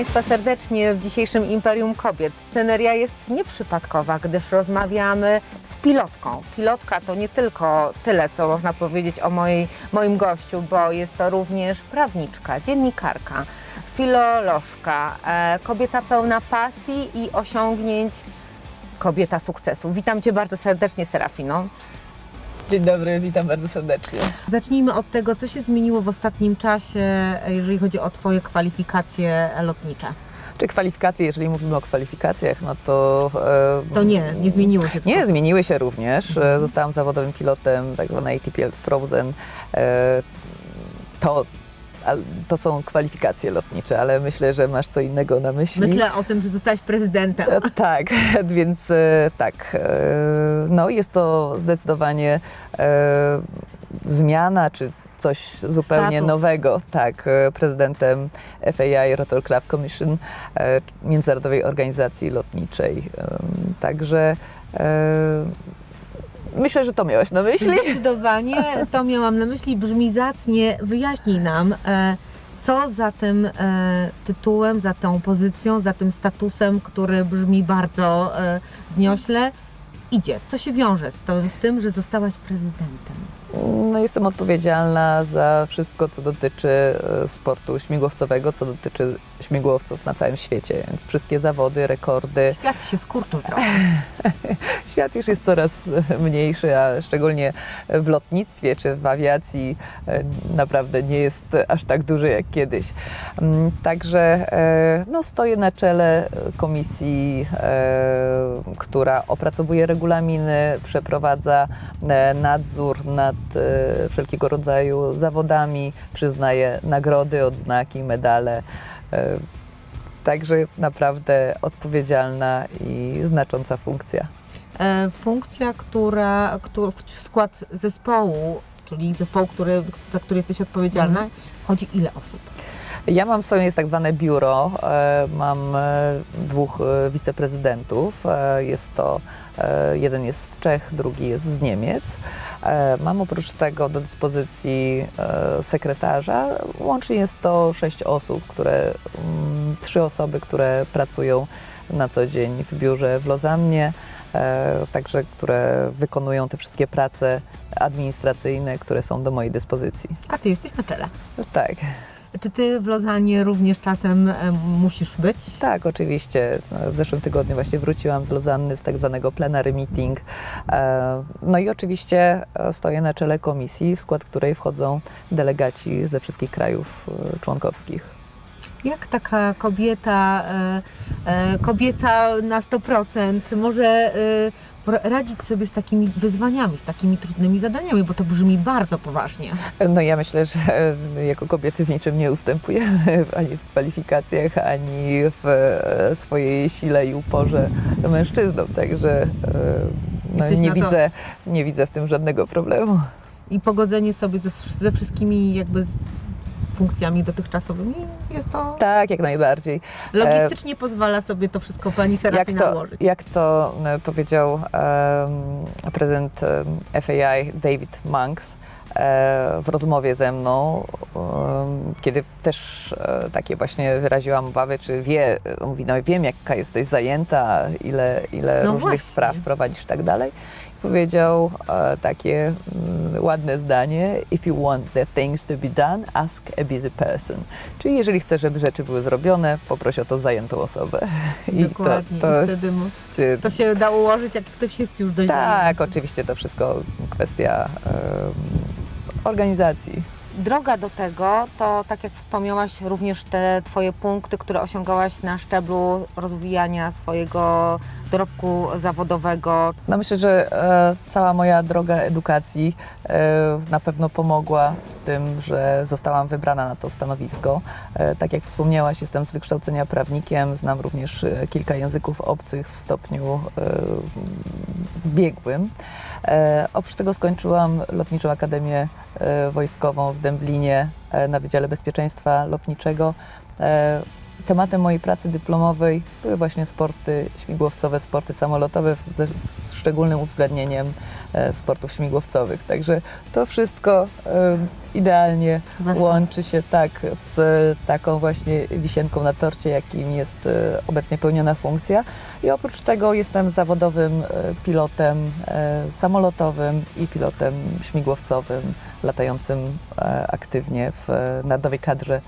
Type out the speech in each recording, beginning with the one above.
Państwa serdecznie w dzisiejszym Imperium Kobiet. Sceneria jest nieprzypadkowa, gdyż rozmawiamy z pilotką. Pilotka to nie tylko tyle, co można powiedzieć o mojej, moim gościu, bo jest to również prawniczka, dziennikarka, filolożka, e, kobieta pełna pasji i osiągnięć, kobieta sukcesu. Witam Cię bardzo serdecznie, Serafino. Dzień dobry, witam bardzo serdecznie. Zacznijmy od tego, co się zmieniło w ostatnim czasie, jeżeli chodzi o Twoje kwalifikacje lotnicze. Czy kwalifikacje, jeżeli mówimy o kwalifikacjach, no to... e, To nie, nie zmieniło się. Nie, zmieniły się również. E, Zostałam zawodowym pilotem, tak zwanej ATP Frozen. E, To, to są kwalifikacje lotnicze, ale myślę, że masz co innego na myśli. Myślę o tym, że zostałaś prezydentem. E, Tak, więc e, tak. e, No jest to zdecydowanie zmiana, czy coś zupełnie Status. nowego. Tak, prezydentem FAI, Rotorcraft Commission, e, Międzynarodowej Organizacji Lotniczej. Także myślę, że to miałaś na myśli. Zdecydowanie to miałam na myśli. Brzmi zacnie. Wyjaśnij nam, e, co za tym e, tytułem, za tą pozycją, za tym statusem, który brzmi bardzo e, zniośle, idzie. Co się wiąże z, z tym, że zostałaś prezydentem? No, jestem odpowiedzialna za wszystko, co dotyczy e, sportu śmigłowcowego, co dotyczy śmigłowców na całym świecie, więc wszystkie zawody, rekordy. Świat się skurczył trochę. Świat już jest coraz mniejszy, a szczególnie w lotnictwie czy w awiacji e, naprawdę nie jest aż tak duży jak kiedyś. Mm, Także e, no, stoję na czele komisji, e, która opracowuje regulaminy, przeprowadza e, nadzór nad e, wszelkiego rodzaju zawodami, przyznaje nagrody, odznaki, medale. E, Także naprawdę odpowiedzialna i znacząca funkcja. E, funkcja, która, która w skład zespołu, czyli zespołu, który, za który jesteś odpowiedzialna, wchodzi ile osób? Ja mam swoje jest tak zwane biuro. E, Mam e, dwóch e, wiceprezydentów. Jest to jeden jest z Czech, drugi jest z Niemiec. Mam oprócz tego do dyspozycji sekretarza. Łącznie jest to sześć osób, które mm, trzy osoby, które pracują na co dzień w biurze w Lozannie. E, Także, które wykonują te wszystkie prace administracyjne, które są do mojej dyspozycji. A ty jesteś na czele. Tak. Czy ty w Lozanie również czasem e, musisz być? Tak, oczywiście. W zeszłym tygodniu właśnie wróciłam z Lozanny z tak zwanego plenary meeting. E, No i oczywiście stoję na czele komisji, w skład której wchodzą delegaci ze wszystkich krajów członkowskich. Jak taka kobieta, e, e, kobieca na 100% może e, radzić sobie z takimi wyzwaniami, z takimi trudnymi zadaniami, bo to brzmi bardzo poważnie. No ja myślę, że jako kobiety w niczym nie ustępujemy ani w kwalifikacjach, ani w swojej sile i uporze mężczyznom, także no, nie, widzę, nie widzę w tym żadnego problemu. I pogodzenie sobie ze, ze wszystkimi jakby funkcjami dotychczasowymi jest to... Tak, jak najbardziej. Logistycznie pozwala sobie to wszystko pani Jak Serafina to, ułożyć. jak to e, powiedział em, prezydent FAI David Monks e, w rozmowie ze mną, kiedy też e, takie właśnie wyraziłam obawy, czy wie, mówi, no wiem jaka jesteś zajęta, ile, ile No różnych właśnie. spraw prowadzisz i tak dalej. Powiedział e, takie mm, ładne zdanie: If you want the things to be done, ask a busy person. Czyli jeżeli chcesz, żeby rzeczy były zrobione, poproś o to zajętą osobę. Dokładnie. I wtedy mu- się- To się da ułożyć, jak ktoś jest już dość tak, oczywiście to wszystko kwestia em, organizacji. Droga do tego to, tak jak wspomniałaś, również te Twoje punkty, które osiągałaś na szczeblu rozwijania swojego dorobku zawodowego. No myślę, że e, cała moja droga edukacji e, na pewno pomogła w tym, że zostałam wybrana na to stanowisko. E, tak jak wspomniałaś, jestem z wykształcenia prawnikiem, znam również e, kilka języków obcych w stopniu e, biegłym. E, oprócz tego skończyłam Lotniczą Akademię e, Wojskową w Dęblinie e, na Wydziale Bezpieczeństwa Lotniczego. E, tematem mojej pracy dyplomowej były właśnie sporty śmigłowcowe, sporty samolotowe ze z szczególnym uwzględnieniem e, sportów śmigłowcowych. Także to wszystko e, idealnie łączy się tak z taką właśnie wisienką na torcie, jakim jest e, obecnie pełniona funkcja. I oprócz tego jestem zawodowym e, pilotem e, samolotowym i pilotem śmigłowcowym, latającym e, aktywnie w e, narodowej kadrze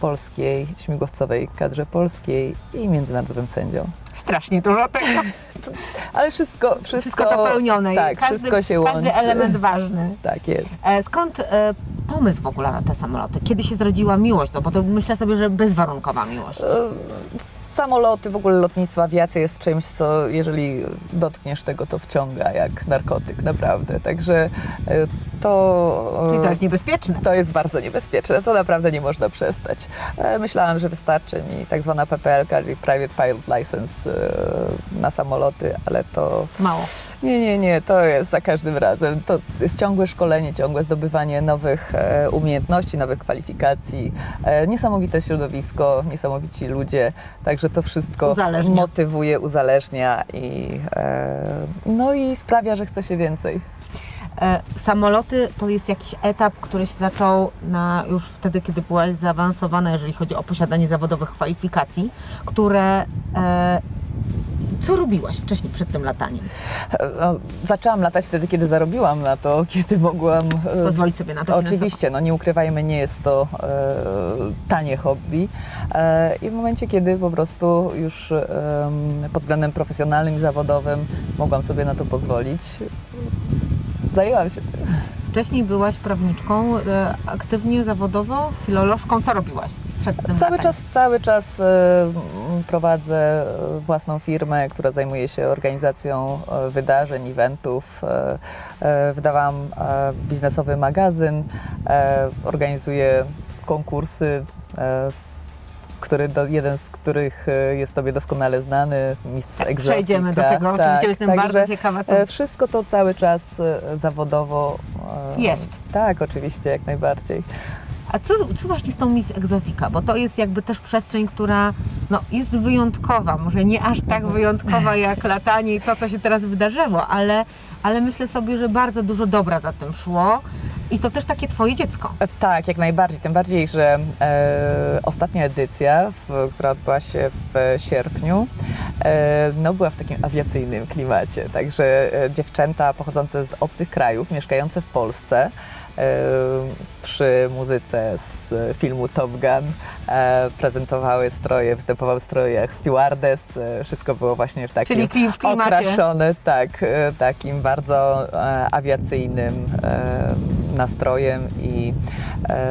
polskiej, śmigłowcowej kadrze polskiej i międzynarodowym sędzią. Strasznie dużo tego. Ale wszystko, wszystko, Wszystko dopełnione. Tak, każdy, wszystko się Każdy łączy. element ważny. Tak jest. E, Skąd e, pomysł w ogóle na te samoloty? Kiedy się zrodziła miłość? No bo to myślę sobie, że bezwarunkowa miłość. Samoloty, w ogóle lotnictwo, awiacja jest czymś, co jeżeli dotkniesz tego, to wciąga jak narkotyk, naprawdę. Także e, to... e, Czyli to jest niebezpieczne. To jest bardzo niebezpieczne, to naprawdę nie można przestać. E, Myślałam, że wystarczy mi tak zwana PPL, czyli Private Pilot License na samoloty, ale to Mało. nie, nie, nie, to jest za każdym razem. To jest ciągłe szkolenie, ciągłe zdobywanie nowych umiejętności, nowych kwalifikacji, niesamowite środowisko, niesamowici ludzie, także to wszystko Uzależnia. motywuje, uzależnia i, e, no i sprawia, że chce się więcej. E, Samoloty to jest jakiś etap, który się zaczął na, już wtedy, kiedy byłaś zaawansowana, jeżeli chodzi o posiadanie zawodowych kwalifikacji, które. E, co robiłaś wcześniej przed tym lataniem? E, no, Zaczęłam latać wtedy, kiedy zarobiłam na to, kiedy mogłam. e, Pozwolić sobie na to Oczywiście, no nie ukrywajmy, nie jest to e, tanie hobby. E, I w momencie, kiedy po prostu już em, pod względem profesjonalnym i zawodowym mogłam sobie na to pozwolić, zajęłam się tym. Wcześniej byłaś prawniczką, e, aktywnie zawodowo, filolożką. Co robiłaś przed tym Cały czas, cały czas e, m, prowadzę e, własną firmę, która zajmuje się organizacją e, wydarzeń, eventów. Wydawałam biznesowy magazyn, organizuję konkursy, który do, jeden z których jest Tobie doskonale znany, Miss Tak, Exotica. Przejdziemy do tego. Oczywiście Tak, jestem także, bardzo ciekawa, co Wszystko to cały czas zawodowo Jest. Tak, oczywiście, jak najbardziej. A co, co właśnie z tą Miss Exotica? Bo to jest jakby też przestrzeń, która no, jest wyjątkowa. Może nie aż tak wyjątkowa jak latanie i to, co się teraz wydarzyło, ale, ale myślę sobie, że bardzo dużo dobra za tym szło. I to też takie twoje dziecko. E, Tak, jak najbardziej. Tym bardziej, że e, ostatnia edycja, w, która odbyła się w sierpniu, e, no, była w takim awiacyjnym klimacie. Także e, dziewczęta pochodzące z obcych krajów, mieszkające w Polsce, przy muzyce z filmu Top Gun e, prezentowały stroje, występowały w strojach stewardess. E, wszystko było właśnie w takim Czyli w klimacie. okraszone tak, e, takim bardzo e, awiacyjnym e, nastrojem i e,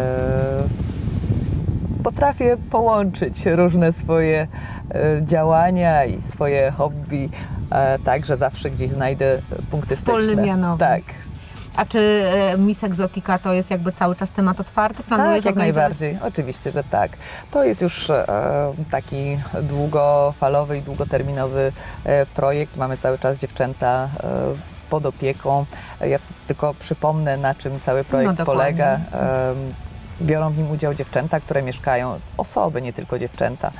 potrafię połączyć różne swoje e, działania i swoje hobby, e, tak, że zawsze gdzieś znajdę punkty Wspólny styczne. mianownik. Tak, A czy e, Miss Exotica to jest jakby cały czas temat otwarty? Planujesz tak, jak najbardziej. Oczywiście, że tak. To jest już e, taki długofalowy i długoterminowy e, projekt. Mamy cały czas dziewczęta pod opieką. Ja tylko przypomnę, na czym cały projekt No, polega. Biorą w nim udział dziewczęta, które mieszkają, osoby, nie tylko dziewczęta,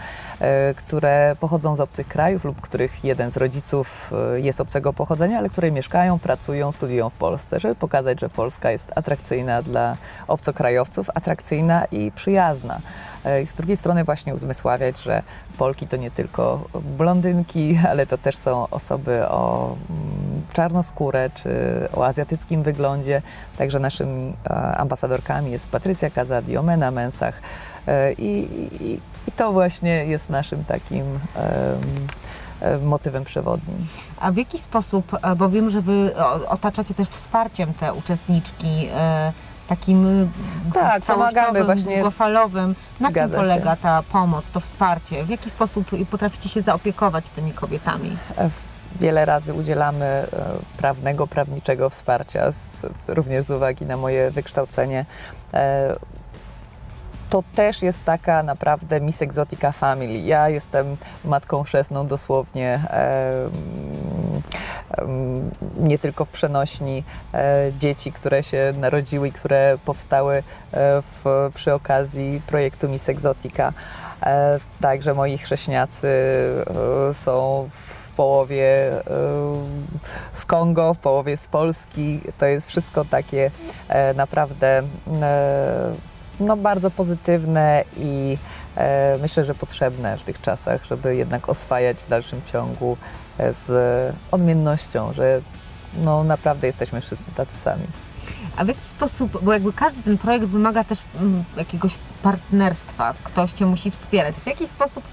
które pochodzą z obcych krajów lub których jeden z rodziców e, jest obcego pochodzenia, ale które mieszkają, pracują, studiują w Polsce, żeby pokazać, że Polska jest atrakcyjna dla obcokrajowców, atrakcyjna i przyjazna. E, I z drugiej strony właśnie uzmysławiać, że Polki to nie tylko blondynki, ale to też są osoby o mm, czarnoskórę czy o azjatyckim wyglądzie. Także naszymi e, ambasadorkami jest Patrycja Kazadi, Omena Mensach e, i, i, i to właśnie jest naszym takim em, motywem przewodnim. A w jaki sposób, e, bo wiem, że wy otaczacie też wsparciem te uczestniczki, e, takim Tak, pomagamy właśnie. długofalowym. Na czym Zgadza się. polega ta pomoc, to wsparcie? W jaki sposób potraficie się zaopiekować tymi kobietami? E, Wiele razy udzielamy prawnego, prawniczego wsparcia, z, również z uwagi na moje wykształcenie. To też jest taka naprawdę Miss Exotica Family. Ja jestem matką chrzestną dosłownie, nie tylko w przenośni e, dzieci, które się narodziły i które powstały e, w, przy okazji projektu Miss Exotica. E, Także moi chrześniacy są w połowie z Kongo, w połowie z Polski. To jest wszystko takie naprawdę no, bardzo pozytywne i e, myślę, że potrzebne w tych czasach, żeby jednak oswajać w dalszym ciągu e, z odmiennością, że no, naprawdę jesteśmy wszyscy tacy sami. A w jaki sposób, bo jakby każdy ten projekt wymaga też mm, jakiegoś partnerstwa, ktoś cię musi wspierać. W jaki sposób,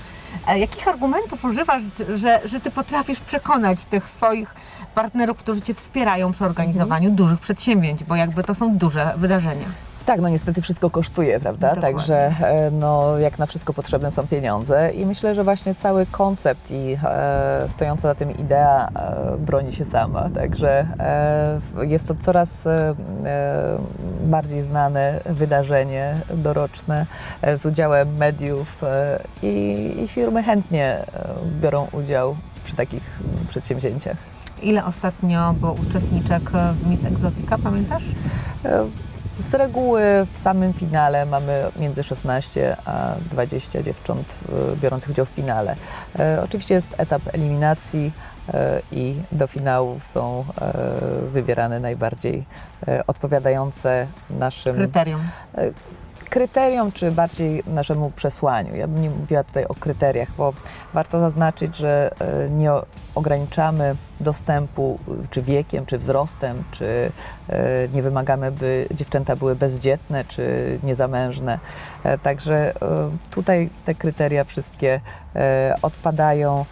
e, jakich argumentów używasz, że, że ty potrafisz przekonać tych swoich partnerów, którzy cię wspierają przy organizowaniu dużych przedsięwzięć, bo jakby to są duże wydarzenia. Tak, no niestety wszystko kosztuje, prawda? Dokładnie. Także e, no, jak na wszystko potrzebne są pieniądze i myślę, że właśnie cały koncept i e, stojąca za tym idea e, broni się sama. Także e, jest to coraz e, e, bardziej znane wydarzenie doroczne e, z udziałem mediów e, i, i firmy chętnie e, biorą udział przy takich przedsięwzięciach. Ile ostatnio było uczestniczek w Miss Exotica, pamiętasz? E, Z reguły w samym finale mamy między 16 a 20 dziewcząt e, biorących udział w finale. E, Oczywiście jest etap eliminacji e, i do finału są wybierane najbardziej odpowiadające naszym Kryterium. Kryterium, czy bardziej naszemu przesłaniu. Ja bym nie mówiła tutaj o kryteriach, bo warto zaznaczyć, że e, nie ograniczamy dostępu y, czy wiekiem, czy wzrostem, czy e, nie wymagamy, by dziewczęta były bezdzietne, czy niezamężne. E, Także e, tutaj te kryteria wszystkie e, odpadają.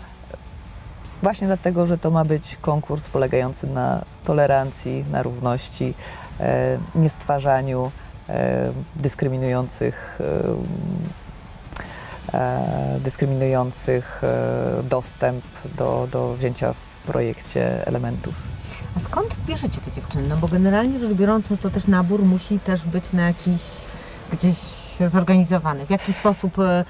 Właśnie dlatego, że to ma być konkurs polegający na tolerancji, na równości, e, niestwarzaniu e, dyskryminujących, e, e, dyskryminujących e, dostęp do, do wzięcia w projekcie elementów. A skąd bierzecie te dziewczyny? No bo generalnie rzecz biorąc, no to też nabór musi też być na jakiś gdzieś zorganizowany. W jaki sposób e,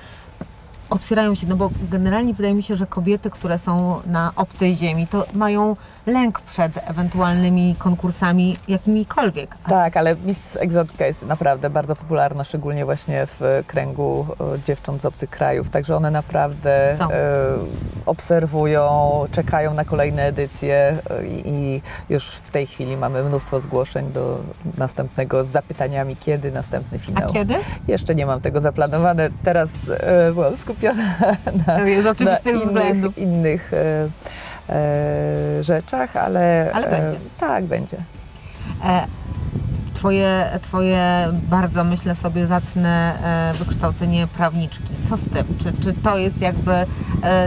otwierają się, no bo generalnie wydaje mi się, że kobiety, które są na obcej ziemi, to mają lęk przed ewentualnymi konkursami jakimikolwiek. A Tak, ale Miss Exotica jest naprawdę bardzo popularna, szczególnie właśnie w kręgu e, dziewcząt z obcych krajów, także one naprawdę e, obserwują, czekają na kolejne edycje e, i, i już w tej chwili mamy mnóstwo zgłoszeń do następnego z zapytaniami, kiedy następny A finał. kiedy? Jeszcze nie mam tego zaplanowane, teraz e, byłam skupiona na, To jest na względów. innych, innych e, e, rzeczach, ale, Ale e, będzie. tak, będzie. E, Twoje, twoje bardzo, myślę sobie, zacne e, wykształcenie prawniczki. Co z tym? Czy, czy to jest jakby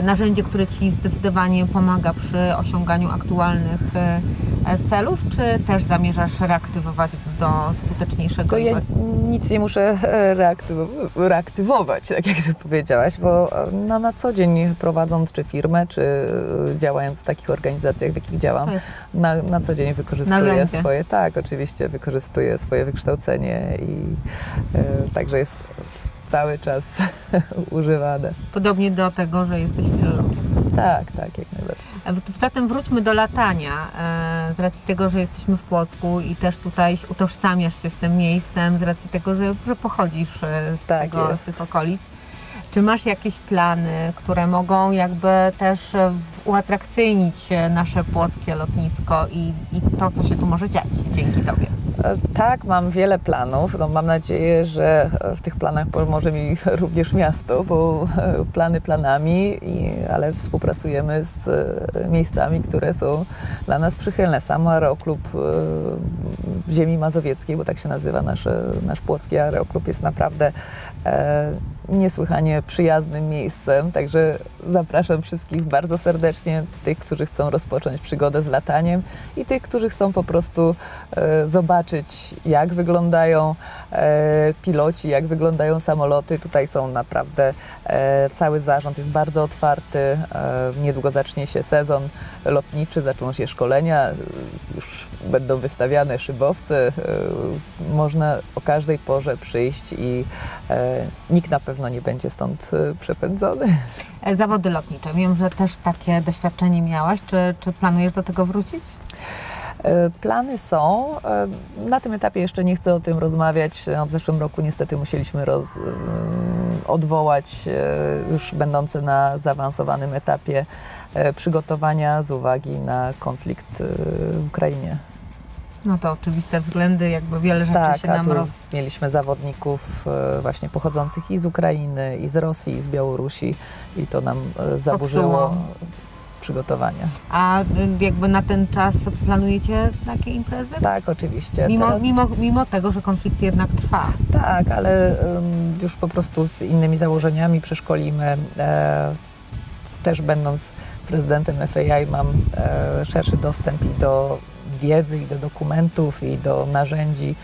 narzędzie, które Ci zdecydowanie pomaga przy osiąganiu aktualnych e, e, celów, czy też zamierzasz reaktywować do skuteczniejszego To ja nic nie muszę e, reaktyw- reaktywować, tak jak ty powiedziałaś, bo e, no, na co dzień prowadząc czy firmę, czy e, działając w takich organizacjach, w jakich działam, na, na co dzień wykorzystuję Narzędzie. swoje, tak, oczywiście wykorzystuję swoje wykształcenie i e, także jest cały czas używane. Podobnie do tego, że jesteś filologiem. Tak, tak, jak najbardziej. Zatem wróćmy do latania. e, Z racji tego, że jesteśmy w Płocku i też tutaj utożsamiasz się z tym miejscem, z racji tego, że, że pochodzisz e, z, Tak tego, z tych okolic. Czy masz jakieś plany, które mogą jakby też e, uatrakcyjnić nasze płockie lotnisko i, i to, co się tu może dziać dzięki Tobie? Tak, mam wiele planów. No, mam nadzieję, że e, w tych planach pomoże mi również miasto, bo e, plany planami, i, ale współpracujemy z e, miejscami, które są dla nas przychylne. Sam Aeroklub Ziemi Mazowieckiej, bo tak się nazywa nasz, nasz płocki aeroklub, jest naprawdę e, niesłychanie przyjaznym miejscem, także zapraszam wszystkich bardzo serdecznie, tych, którzy chcą rozpocząć przygodę z lataniem i tych, którzy chcą po prostu e, zobaczyć, jak wyglądają e, piloci, jak wyglądają samoloty. Tutaj są naprawdę, e, cały zarząd jest bardzo otwarty. Niedługo zacznie się sezon lotniczy, zaczną się szkolenia, już będą wystawiane szybowce. Można o każdej porze przyjść i nikt na pewno nie będzie stąd przepędzony. E, Zawody lotnicze. Wiem, że też takie doświadczenie miałaś. Czy, czy planujesz do tego wrócić? E, Plany są. E, Na tym etapie jeszcze nie chcę o tym rozmawiać. No, W zeszłym roku niestety musieliśmy roz, odwołać e, już będące na zaawansowanym etapie e, przygotowania z uwagi na konflikt e, w Ukrainie. No to oczywiste względy, jakby wiele rzeczy Tak, się nam roz... mieliśmy zawodników e, właśnie pochodzących i z Ukrainy, i z Rosji, i z Białorusi i to nam e, zaburzyło przygotowania. A y, jakby na ten czas planujecie takie imprezy? Tak, oczywiście. Mimo, Teraz- mimo, mimo tego, że konflikt jednak trwa. Tak, ale ym, już po prostu z innymi założeniami przeszkolimy. E, też będąc prezydentem FAI mam e, szerszy dostęp i do wiedzy, i do dokumentów, i do narzędzi,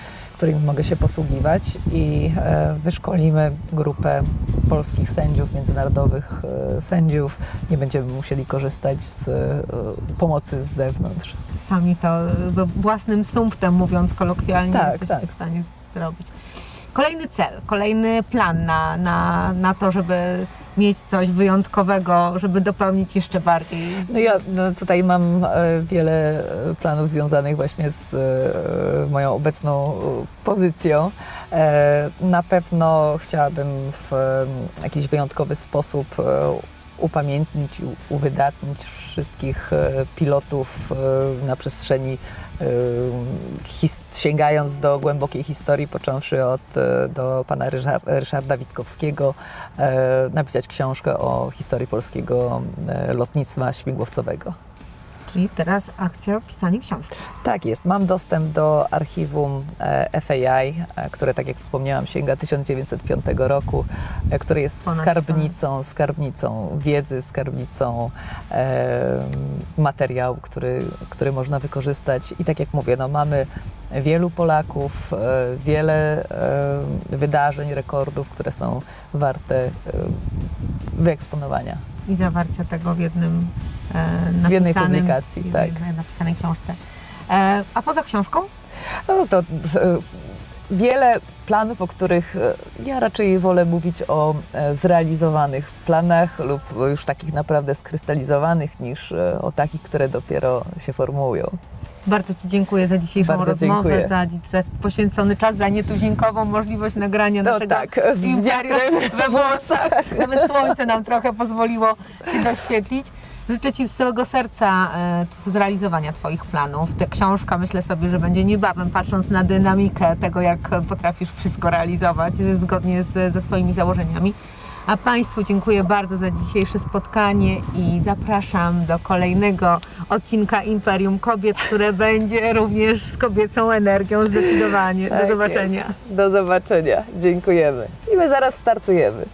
którymi mogę się posługiwać i e, wyszkolimy grupę polskich sędziów, międzynarodowych e, sędziów. Nie będziemy musieli korzystać z e, pomocy z zewnątrz. Sami to własnym sumptem, mówiąc kolokwialnie, Tak, jesteście tak. w stanie zrobić. Kolejny cel, kolejny plan na, na, na to, żeby mieć coś wyjątkowego, żeby dopełnić jeszcze bardziej. No ja no, tutaj mam e, wiele e, planów związanych właśnie z e, moją obecną pozycją. Na pewno chciałabym w jakiś wyjątkowy sposób upamiętnić i uwydatnić wszystkich pilotów na przestrzeni sięgając do głębokiej historii, począwszy od e, do pana Ryszar- Ryszarda Witkowskiego, e, napisać książkę o historii polskiego e, lotnictwa śmigłowcowego. Czyli teraz akcja pisanie książki. Tak jest, mam dostęp do archiwum e, FAI, e, które tak jak wspomniałam sięga 1905 roku, e, które jest Ponad skarbnicą, skarbnicą wiedzy, skarbnicą e, materiału, który, który można wykorzystać. I tak jak mówię, no, mamy wielu Polaków, wiele wydarzeń, rekordów, które są warte wyeksponowania. I zawarcia tego w jednym e, W jednej publikacji, w tak. jednej napisanej książce. E, a poza książką? No to e, wiele planów, o których e, ja raczej wolę mówić o e, zrealizowanych planach lub już takich naprawdę skrystalizowanych niż e, o takich, które dopiero się formułują. Bardzo Ci dziękuję za dzisiejszą Bardzo rozmowę, dziękuję. za, za poświęcony czas, za nietuzinkową możliwość nagrania No naszego tak, z wiatrem we włosach. Nawet słońce nam trochę pozwoliło się doświetlić. Życzę Ci z całego serca e, zrealizowania Twoich planów. Ta książka myślę sobie, że będzie niebawem, patrząc na dynamikę tego, jak potrafisz wszystko realizować zgodnie z, ze swoimi założeniami. A Państwu dziękuję bardzo za dzisiejsze spotkanie i zapraszam do kolejnego odcinka Imperium Kobiet, które będzie również z kobiecą energią zdecydowanie. Do Tak zobaczenia. jest. Do zobaczenia. Dziękujemy. I my zaraz startujemy.